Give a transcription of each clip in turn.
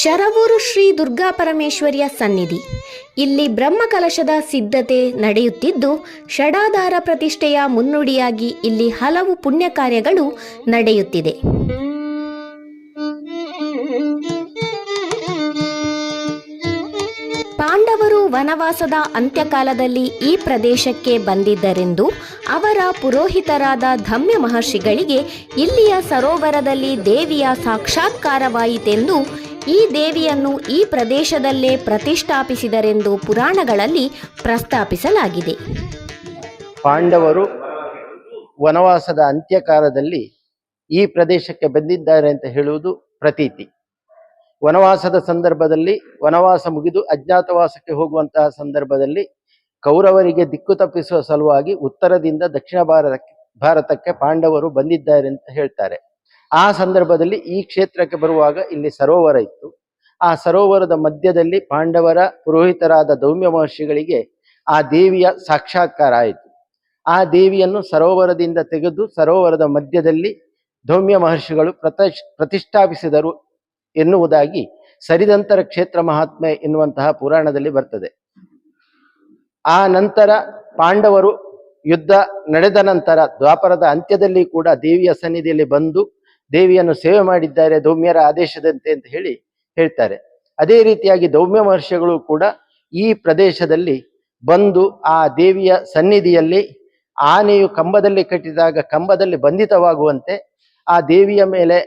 ಶರವೂರು ಶ್ರೀ ದುರ್ಗಾ ಪರಮೇಶ್ವರಿಯ ಸನ್ನಿಧಿ. ಇಲ್ಲಿ ಬ್ರಹ್ಮಕಲಶದ ಸಿದ್ಧತೆ ನಡೆಯುತ್ತಿದ್ದು, ಷಡಾಧಾರ ಪ್ರತಿಷ್ಠೆಯ ಮುನ್ನುಡಿಯಾಗಿ ಇಲ್ಲಿ ಹಲವು ಪುಣ್ಯ ಕಾರ್ಯಗಳು ನಡೆಯುತ್ತಿದೆ. ಪಾಂಡವರು ವನವಾಸದ ಅಂತ್ಯಕಾಲದಲ್ಲಿ ಈ ಪ್ರದೇಶಕ್ಕೆ ಬಂದಿದ್ದರೆಂದು ಅವರ ಪುರೋಹಿತರಾದ ಧಮ್ಯ ಮಹರ್ಷಿಗಳಿಗೆ ಇಲ್ಲಿಯ ಸರೋವರದಲ್ಲಿ ದೇವಿಯ ಸಾಕ್ಷಾತ್ಕಾರವಾಯಿತೆಂದು ಈ ದೇವಿಯನ್ನು ಈ ಪ್ರದೇಶದಲ್ಲೇ ಪ್ರತಿಷ್ಠಾಪಿಸಿದರೆಂದು ಪುರಾಣಗಳಲ್ಲಿ ಪ್ರಸ್ತಾಪಿಸಲಾಗಿದೆ. ಪಾಂಡವರು ವನವಾಸದ ಅಂತ್ಯಕಾಲದಲ್ಲಿ ಈ ಪ್ರದೇಶಕ್ಕೆ ಬಂದಿದ್ದಾರೆ ಅಂತ ಹೇಳುವುದು ಪ್ರತೀತಿ. ವನವಾಸದ ಸಂದರ್ಭದಲ್ಲಿ ವನವಾಸ ಮುಗಿದು ಅಜ್ಞಾತವಾಸಕ್ಕೆ ಹೋಗುವಂತಹ ಸಂದರ್ಭದಲ್ಲಿ ಕೌರವರಿಗೆ ದಿಕ್ಕು ತಪ್ಪಿಸುವ ಸಲುವಾಗಿ ಉತ್ತರದಿಂದ ದಕ್ಷಿಣ ಭಾರತಕ್ಕೆ ಭಾರತಕ್ಕೆ ಪಾಂಡವರು ಬಂದಿದ್ದಾರೆ ಅಂತ ಹೇಳ್ತಾರೆ. ಆ ಸಂದರ್ಭದಲ್ಲಿ ಈ ಕ್ಷೇತ್ರಕ್ಕೆ ಬರುವಾಗ ಇಲ್ಲಿ ಸರೋವರ ಇತ್ತು. ಆ ಸರೋವರದ ಮಧ್ಯದಲ್ಲಿ ಪಾಂಡವರ ಪುರೋಹಿತರಾದ ದೌಮ್ಯ ಮಹರ್ಷಿಗಳಿಗೆ ಆ ದೇವಿಯ ಸಾಕ್ಷಾತ್ಕಾರ ಆಯಿತು. ಆ ದೇವಿಯನ್ನು ಸರೋವರದಿಂದ ತೆಗೆದು ಸರೋವರದ ಮಧ್ಯದಲ್ಲಿ ದೌಮ್ಯ ಮಹರ್ಷಿಗಳು ಪ್ರತಿಷ್ ಪ್ರತಿಷ್ಠಾಪಿಸಿದರು ಎನ್ನುವುದಾಗಿ ಸರಿದಂತರ ಕ್ಷೇತ್ರ ಮಹಾತ್ಮೆ ಎನ್ನುವಂತಹ ಪುರಾಣದಲ್ಲಿ ಬರ್ತದೆ. ಆ ನಂತರ ಪಾಂಡವರು ಯುದ್ಧ ನಡೆದ ನಂತರ ದ್ವಾಪರದ ಅಂತ್ಯದಲ್ಲಿ ಕೂಡ ದೇವಿಯ ಸನ್ನಿಧಿಯಲ್ಲಿ ಬಂದು ದೇವಿಯನ್ನು ಸೇವೆ ಮಾಡಿದ್ದಾರೆ ದೌಮ್ಯರ ಆದೇಶದಂತೆ ಅಂತ ಹೇಳಿ ಹೇಳ್ತಾರೆ. ಅದೇ ರೀತಿಯಾಗಿ ದೌಮ್ಯ ಮಹರ್ಷಿಗಳು ಕೂಡ ಈ ಪ್ರದೇಶದಲ್ಲಿ ಬಂದು ಆ ದೇವಿಯ ಸನ್ನಿಧಿಯಲ್ಲಿ ಆನೆಯು ಕಂಬದಲ್ಲಿ ಕಟ್ಟಿದಾಗ ಕಂಬದಲ್ಲಿ ಬಂಧಿತವಾಗುವಂತೆ ಆ ದೇವಿಯ ಮೇಲೆ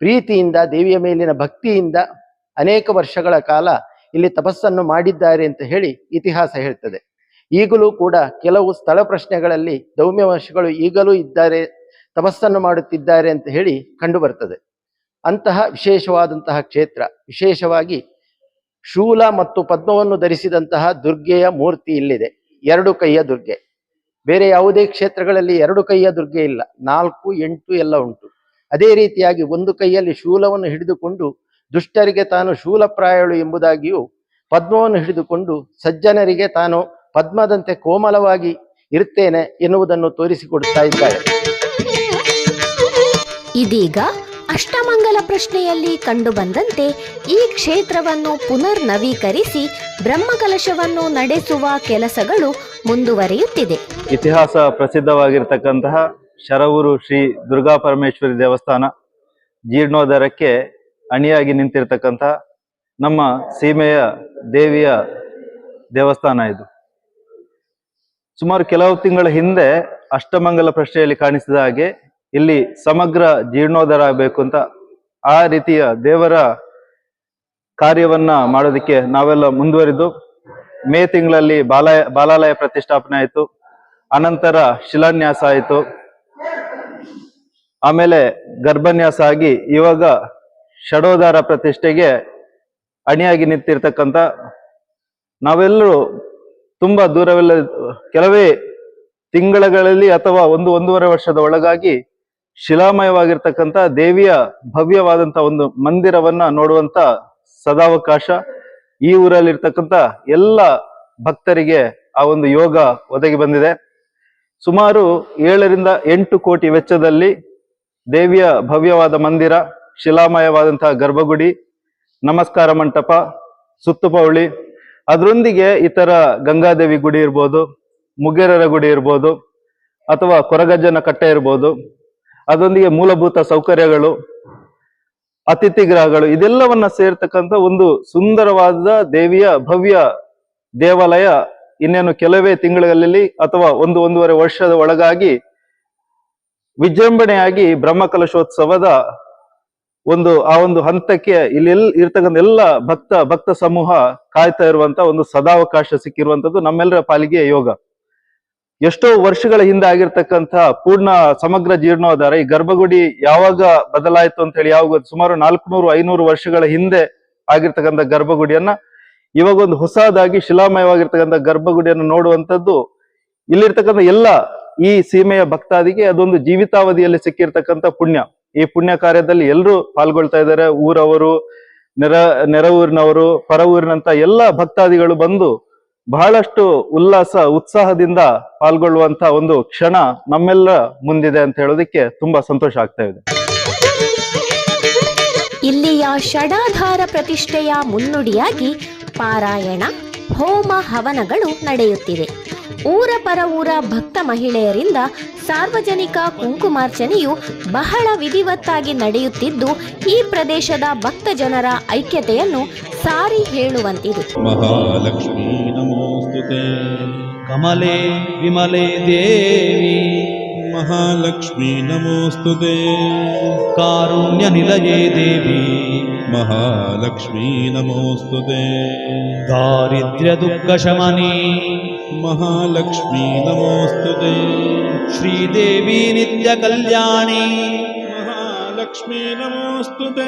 ಪ್ರೀತಿಯಿಂದ, ದೇವಿಯ ಮೇಲಿನ ಭಕ್ತಿಯಿಂದ ಅನೇಕ ವರ್ಷಗಳ ಕಾಲ ಇಲ್ಲಿ ತಪಸ್ಸನ್ನು ಮಾಡಿದ್ದಾರೆ ಅಂತ ಹೇಳಿ ಇತಿಹಾಸ ಹೇಳ್ತದೆ. ಈಗಲೂ ಕೂಡ ಕೆಲವು ಸ್ಥಳ ಪ್ರಶ್ನೆಗಳಲ್ಲಿ ದೌಮ್ಯ ಮಹರ್ಷಿಗಳು ಈಗಲೂ ಇದ್ದಾರೆ ತಪಸ್ಸನ್ನು ಮಾಡುತ್ತಿದ್ದಾರೆ ಅಂತ ಹೇಳಿ ಕಂಡು ಬರ್ತದೆ ಅಂತಹ ವಿಶೇಷವಾದಂತಹ ಕ್ಷೇತ್ರ, ವಿಶೇಷವಾಗಿ ಶೂಲ ಮತ್ತು ಪದ್ಮವನ್ನು ಧರಿಸಿದಂತಹ ದುರ್ಗೆಯ ಮೂರ್ತಿ ಇಲ್ಲಿದೆ. ಎರಡು ಕೈಯ ದುರ್ಗೆ. ಬೇರೆ ಯಾವುದೇ ಕ್ಷೇತ್ರಗಳಲ್ಲಿ ಎರಡು ಕೈಯ ದುರ್ಗೆ ಇಲ್ಲ. ನಾಲ್ಕು, ಎಂಟು ಎಲ್ಲ ಉಂಟು. ಅದೇ ರೀತಿಯಾಗಿ ಒಂದು ಕೈಯಲ್ಲಿ ಶೂಲವನ್ನು ಹಿಡಿದುಕೊಂಡು ದುಷ್ಟರಿಗೆ ತಾನು ಶೂಲಪ್ರಾಯಳು ಎಂಬುದಾಗಿಯೂ, ಪದ್ಮವನ್ನು ಹಿಡಿದುಕೊಂಡು ಸಜ್ಜನರಿಗೆ ತಾನು ಪದ್ಮದಂತೆ ಕೋಮಲವಾಗಿ ಇರ್ತೇನೆ ಎನ್ನುವುದನ್ನು ತೋರಿಸಿಕೊಡುತ್ತಾ ಇದ್ದಾರೆ. ಇದೀಗ ಅಷ್ಟಮಂಗಲ ಪ್ರಶ್ನೆಯಲ್ಲಿ ಕಂಡುಬಂದಂತೆ ಈ ಕ್ಷೇತ್ರವನ್ನು ಪುನರ್ ನವೀಕರಿಸಿ ಬ್ರಹ್ಮಕಲಶವನ್ನು ನಡೆಸುವ ಕೆಲಸಗಳು ಮುಂದುವರಿಯುತ್ತಿದೆ. ಇತಿಹಾಸ ಪ್ರಸಿದ್ಧವಾಗಿರತಕ್ಕಂತಹ ಶರವೂರು ಶ್ರೀ ದುರ್ಗಾ ಪರಮೇಶ್ವರಿ ದೇವಸ್ಥಾನ ಜೀರ್ಣೋದ್ಧಾರಕ್ಕೆ ಅಣಿಯಾಗಿ ನಿಂತಿರ್ತಕ್ಕಂತಹ ನಮ್ಮ ಸೀಮೆಯ ದೇವಿಯ ದೇವಸ್ಥಾನ ಇದು. ಸುಮಾರು ಕೆಲವು ತಿಂಗಳ ಹಿಂದೆ ಅಷ್ಟಮಂಗಲ ಪ್ರಶ್ನೆಯಲ್ಲಿ ಕಾಣಿಸಿದ ಹಾಗೆ ಇಲ್ಲಿ ಸಮಗ್ರ ಜೀರ್ಣೋದ್ಧಾರ ಆಗಬೇಕು ಅಂತ ಆ ರೀತಿಯ ದೇವರ ಕಾರ್ಯವನ್ನ ಮಾಡೋದಕ್ಕೆ ನಾವೆಲ್ಲ ಮುಂದುವರಿದು ಮೇ ತಿಂಗಳಲ್ಲಿ ಬಾಲಯ ಬಾಲಾಲಯ ಪ್ರತಿಷ್ಠಾಪನೆ ಆಯಿತು. ಅನಂತರ ಶಿಲಾನ್ಯಾಸ ಆಯಿತು. ಆಮೇಲೆ ಗರ್ಭನ್ಯಾಸ ಆಗಿ ಇವಾಗ ಷಡೋದಾರ ಪ್ರತಿಷ್ಠೆಗೆ ಅಣಿಯಾಗಿ ನಿಂತಿರ್ತಕ್ಕಂಥ ನಾವೆಲ್ಲರೂ ತುಂಬಾ ದೂರವೆಲ್ಲ, ಕೆಲವೇ ತಿಂಗಳಲ್ಲಿ ಅಥವಾ ಒಂದು, ಒಂದೂವರೆ ವರ್ಷದ ಒಳಗಾಗಿ ಶಿಲಾಮಯವಾಗಿರ್ತಕ್ಕಂಥ ದೇವಿಯ ಭವ್ಯವಾದಂತ ಒಂದು ಮಂದಿರವನ್ನ ನೋಡುವಂತ ಸದಾವಕಾಶ ಈ ಊರಲ್ಲಿರ್ತಕ್ಕಂಥ ಎಲ್ಲ ಭಕ್ತರಿಗೆ ಆ ಒಂದು ಯೋಗ ಒದಗಿ ಬಂದಿದೆ. ಸುಮಾರು ಏಳರಿಂದ ಎಂಟು ಕೋಟಿ ವೆಚ್ಚದಲ್ಲಿ ದೇವಿಯ ಭವ್ಯವಾದ ಮಂದಿರ ಶಿಲಾಮಯವಾದಂತಹ ಗರ್ಭಗುಡಿ, ನಮಸ್ಕಾರ ಮಂಟಪ, ಸುತ್ತುಪೌಳಿ, ಅದರೊಂದಿಗೆ ಇತರ ಗಂಗಾದೇವಿ ಗುಡಿ ಇರ್ಬೋದು, ಮುಗೇರರ ಗುಡಿ ಇರ್ಬೋದು, ಅಥವಾ ಕೊರಗಜ್ಜನ ಕಟ್ಟೆ ಇರ್ಬೋದು ಅದರೊಂದಿಗೆ ಮೂಲಭೂತ ಸೌಕರ್ಯಗಳು, ಅತಿಥಿ ಗ್ರಹಗಳು ಇದೆಲ್ಲವನ್ನ ಸೇರ್ತಕ್ಕಂಥ ಒಂದು ಸುಂದರವಾದ ದೇವಿಯ ಭವ್ಯ ದೇವಾಲಯ ಇನ್ನೇನು ಕೆಲವೇ ತಿಂಗಳಲ್ಲಿ ಅಥವಾ ಒಂದು ಒಂದೂವರೆ ವರ್ಷದ ಒಳಗಾಗಿ ವಿಜೃಂಭಣೆಯಾಗಿ ಬ್ರಹ್ಮಕಲಶೋತ್ಸವದ ಒಂದು, ಆ ಒಂದು ಹಂತಕ್ಕೆ ಇಲ್ಲಿ ಇರ್ತಕ್ಕಂಥ ಎಲ್ಲ ಭಕ್ತ ಭಕ್ತ ಸಮೂಹ ಕಾಯ್ತಾ ಇರುವಂತ ಒಂದು ಸದಾವಕಾಶ ಸಿಕ್ಕಿರುವಂತದ್ದು ನಮ್ಮೆಲ್ಲರ ಪಾಲಿಗೆ ಯೋಗ. ಎಷ್ಟೋ ವರ್ಷಗಳ ಹಿಂದೆ ಆಗಿರ್ತಕ್ಕಂಥ ಪೂರ್ಣ ಸಮಗ್ರ ಜೀರ್ಣೋದ್ಧಾರ, ಈ ಗರ್ಭಗುಡಿ ಯಾವಾಗ ಬದಲಾಯಿತು ಅಂತ ಹೇಳಿ ಯಾವಾಗ ಸುಮಾರು ನಾಲ್ಕುನೂರು, ಐನೂರು ವರ್ಷಗಳ ಹಿಂದೆ ಆಗಿರ್ತಕ್ಕಂಥ ಗರ್ಭಗುಡಿಯನ್ನ, ಇವಾಗ ಒಂದು ಹೊಸದಾಗಿ ಶಿಲಾಮಯವಾಗಿರ್ತಕ್ಕಂಥ ಗರ್ಭಗುಡಿಯನ್ನು ನೋಡುವಂತದ್ದು ಇಲ್ಲಿರ್ತಕ್ಕಂಥ ಎಲ್ಲ ಈ ಸೀಮೆಯ ಭಕ್ತಾದಿಗೆ ಅದೊಂದು ಜೀವಿತಾವಧಿಯಲ್ಲಿ ಸಿಕ್ಕಿರ್ತಕ್ಕಂಥ ಪುಣ್ಯ. ಈ ಪುಣ್ಯ ಕಾರ್ಯದಲ್ಲಿ ಎಲ್ಲರೂ ಪಾಲ್ಗೊಳ್ತಾ ಇದ್ದಾರೆ. ಊರವರು, ನೆರ, ನೆರವೂರಿನವರು ಪರವೂರಿನಂತ ಎಲ್ಲ ಭಕ್ತಾದಿಗಳು ಬಂದು ಬಹಳಷ್ಟು ಉಲ್ಲಾಸ ಉತ್ಸಾಹದಿಂದ ಪಾಲ್ಗೊಳ್ಳುವಂತ ಒಂದು ಕ್ಷಣ ನಮ್ಮೆಲ್ಲ ಮುಂದಿದೆ ಅಂತ ಹೇಳೋದಕ್ಕೆ ತುಂಬಾ ಸಂತೋಷ ಆಗ್ತಾ ಇದೆ. ಇಲ್ಲಿಯ ಷಡಾಧಾರ ಪ್ರತಿಷ್ಠೆಯ ಮುನ್ನುಡಿಯಾಗಿ ಪಾರಾಯಣ ಹೋಮ ಹವನಗಳು ನಡೆಯುತ್ತಿವೆ. ಊರ ಪರ ಊರ ಭಕ್ತ ಮಹಿಳೆಯರಿಂದ ಸಾರ್ವಜನಿಕ ಕುಂಕುಮಾರ್ಚನೆಯು ಬಹಳ ವಿಧಿವತ್ತಾಗಿ ನಡೆಯುತ್ತಿದ್ದು ಈ ಪ್ರದೇಶದ ಭಕ್ತ ಜನರ ಐಕ್ಯತೆಯನ್ನು ಸಾರಿ ಹೇಳುವಂತಿದೆ. नमोऽस्तु ते कमले विमले देवी। महालक्ष्मी नमोऽस्तु ते। कारुण्यनिलये देवी। महालक्ष्मी नमोऽस्तु ते। दारिद्र्यदुःखशमनी। महालक्ष्मी नमोऽस्तु ते। श्रीदेवी नित्यकल्याणी महालक्ष्मी नमोऽस्तु ते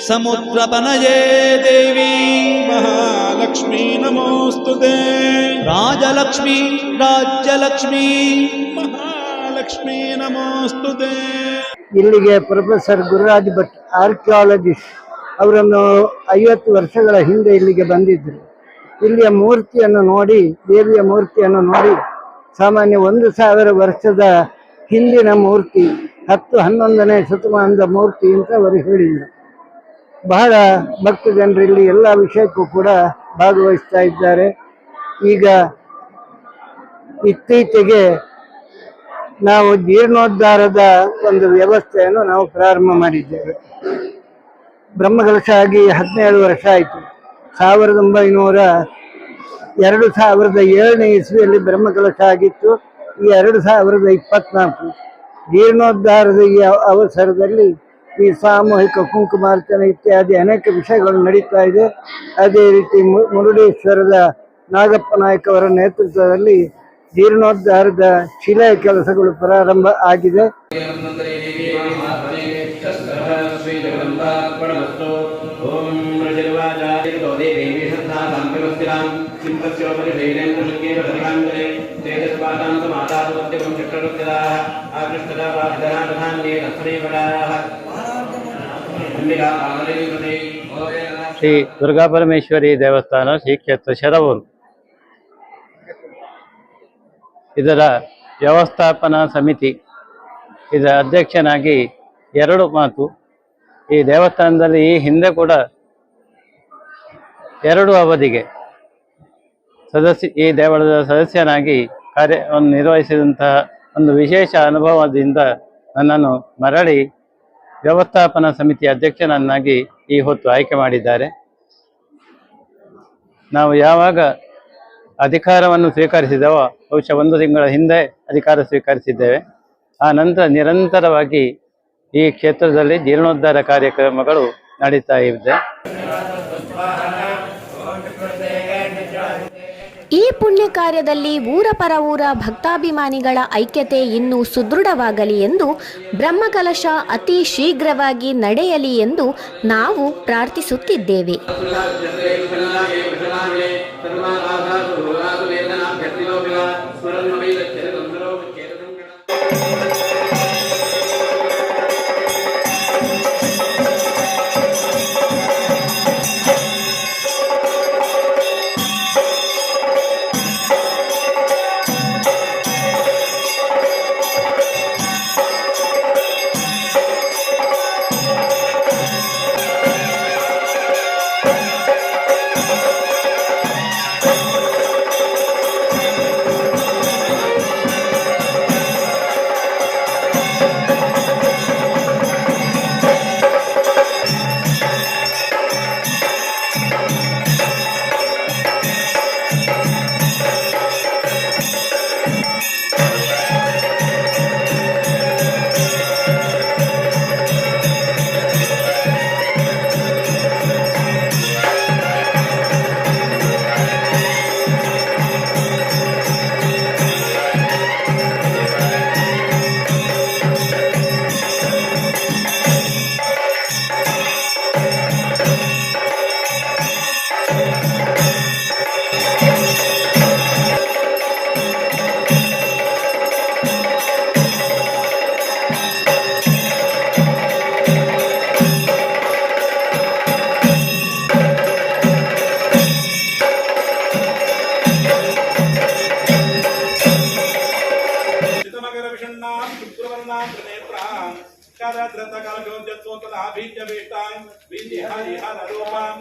समुद्रतनये देवी महालक्ष्मी नमोऽस्तु ते राजलक्ष्मी राज्यलक्ष्मी महालक्ष्मी नमोऽस्तु ते ಇಲ್ಲಿಗೆ ಪ್ರೊಫೆಸರ್ ಗುರುರಾಜ್ ಭಟ್ ಆರ್ಕಿಯಾಲಜಿಸ್ಟ್ ಅವರನ್ನು ಐವತ್ತು ವರ್ಷಗಳ ಹಿಂದೆ ಇಲ್ಲಿಗೆ ಬಂದಿದ್ದರು ಇಲ್ಲಿಯ ಮೂರ್ತಿಯನ್ನು ನೋಡಿ ದೇವಿಯ ಮೂರ್ತಿಯನ್ನು ನೋಡಿ ಸಾಮಾನ್ಯ ಒಂದು ಸಾವಿರ ವರ್ಷದ ಹಿಂದಿನ ಮೂರ್ತಿ ಹತ್ತು ಹನ್ನೊಂದನೇ ಶತಮಾನದ ಮೂರ್ತಿ ಅಂತ ಅವರು ಹೇಳಿದರು. ಬಹಳ ಭಕ್ತ ಜನರು ಇಲ್ಲಿ ಎಲ್ಲ ವಿಷಯಕ್ಕೂ ಕೂಡ ಭಾಗವಹಿಸ್ತಾ ಇದ್ದಾರೆ. ಈಗ ಇತ್ತೀಚೆಗೆ ನಾವು ಜೀರ್ಣೋದ್ಧಾರದ ಒಂದು ವ್ಯವಸ್ಥೆಯನ್ನು ನಾವು ಪ್ರಾರಂಭ ಮಾಡಿದ್ದೇವೆ. ಬ್ರಹ್ಮಕಲಶ ಆಗಿ ಹದಿನೇಳು ವರ್ಷ ಆಯಿತು. ಸಾವಿರದ ಒಂಬೈನೂರ ಎರಡು ಸಾವಿರದ ಏಳನೇ ಇಸ್ವಿಯಲ್ಲಿ ಬ್ರಹ್ಮಕಲಶ ಆಗಿತ್ತು. ಈ ಎರಡು ಸಾವಿರದ ಇಪ್ಪತ್ನಾಲ್ಕು ಜೀರ್ಣೋದ್ಧಾರದ ಈ ಅವಸರದಲ್ಲಿ ಈ ಸಾಮೂಹಿಕ ಕುಂಕುಮಾರ್ಚನೆ ಇತ್ಯಾದಿ ಅನೇಕ ವಿಷಯಗಳು ನಡೀತಾ ಇದೆ. ಅದೇ ರೀತಿ ಮುರುಡೇಶ್ವರದ ನಾಗಪ್ಪ ನಾಯಕ್ ಅವರ ನೇತೃತ್ವದಲ್ಲಿ ಜೀರ್ಣೋದ್ಧಾರದ ಶಿಲೆಯ ಕೆಲಸಗಳು ಪ್ರಾರಂಭ ಆಗಿದೆ. ತತ್ಸರೇವರಾಃ ಅಂಬಿಕಾ ಪಾವನೇಶ್ವರಿ ಶ್ರೀ ದುರ್ಗಾಪರಮೇಶ್ವರಿ ದೇವಸ್ಥಾನ, ಶ್ರೀ ಕ್ಷೇತ್ರ ಶರವೂರು. ಇದರ ವ್ಯವಸ್ಥಾಪನಾ ಸಮಿತಿ ಇದರ ಅಧ್ಯಕ್ಷನಾಗಿ ಎರಡು ಮಾತು. ಈ ದೇವಸ್ಥಾನದಲ್ಲಿ ಈ ಹಿಂದೆ ಕೂಡ ಎರಡು ಅವಧಿಗೆ ಸದಸ್ಯ, ಈ ದೇವಳದ ಸದಸ್ಯನಾಗಿ ಕಾರ್ಯವನ್ನು ನಿರ್ವಹಿಸಿದಂತಹ ಒಂದು ವಿಶೇಷ ಅನುಭವದಿಂದ ನನ್ನನ್ನು ಮರಳಿ ವ್ಯವಸ್ಥಾಪನಾ ಸಮಿತಿ ಅಧ್ಯಕ್ಷನನ್ನಾಗಿ ಈ ಹೊತ್ತು ಆಯ್ಕೆ ಮಾಡಿದ್ದಾರೆ. ನಾವು ಯಾವಾಗ ಅಧಿಕಾರವನ್ನು ಸ್ವೀಕರಿಸಿದವೋ ಬಹುಶಃ ಒಂದು ತಿಂಗಳ ಹಿಂದೆ ಅಧಿಕಾರ ಸ್ವೀಕರಿಸಿದ್ದೇವೆ. ಆ ನಂತರ ನಿರಂತರವಾಗಿ ಈ ಕ್ಷೇತ್ರದಲ್ಲಿ ಜೀರ್ಣೋದ್ಧಾರ ಕಾರ್ಯಕ್ರಮಗಳು ನಡೀತಾ ಇದೆ. ಈ ಪುಣ್ಯ ಕಾರ್ಯದಲ್ಲಿ ಊರ ಪರ ಊರ ಭಕ್ತಾಭಿಮಾನಿಗಳ ಐಕ್ಯತೆ ಇನ್ನೂ ಸುದೃಢವಾಗಲಿ ಎಂದು ಬ್ರಹ್ಮಕಲಶ ಅತಿ ಶೀಘ್ರವಾಗಿ ನಡೆಯಲಿ ಎಂದು ನಾವು ಪ್ರಾರ್ಥಿಸುತ್ತಿದ್ದೇವೆ. హరిహరలోమాం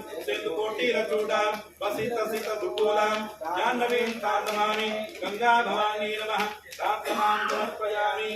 కోటిల చూడాం వసిత సిత దుకూలాం జాహ్నవీం తాండమామి గంగా భవానీ నమః తాండమాం సమర్పయామి.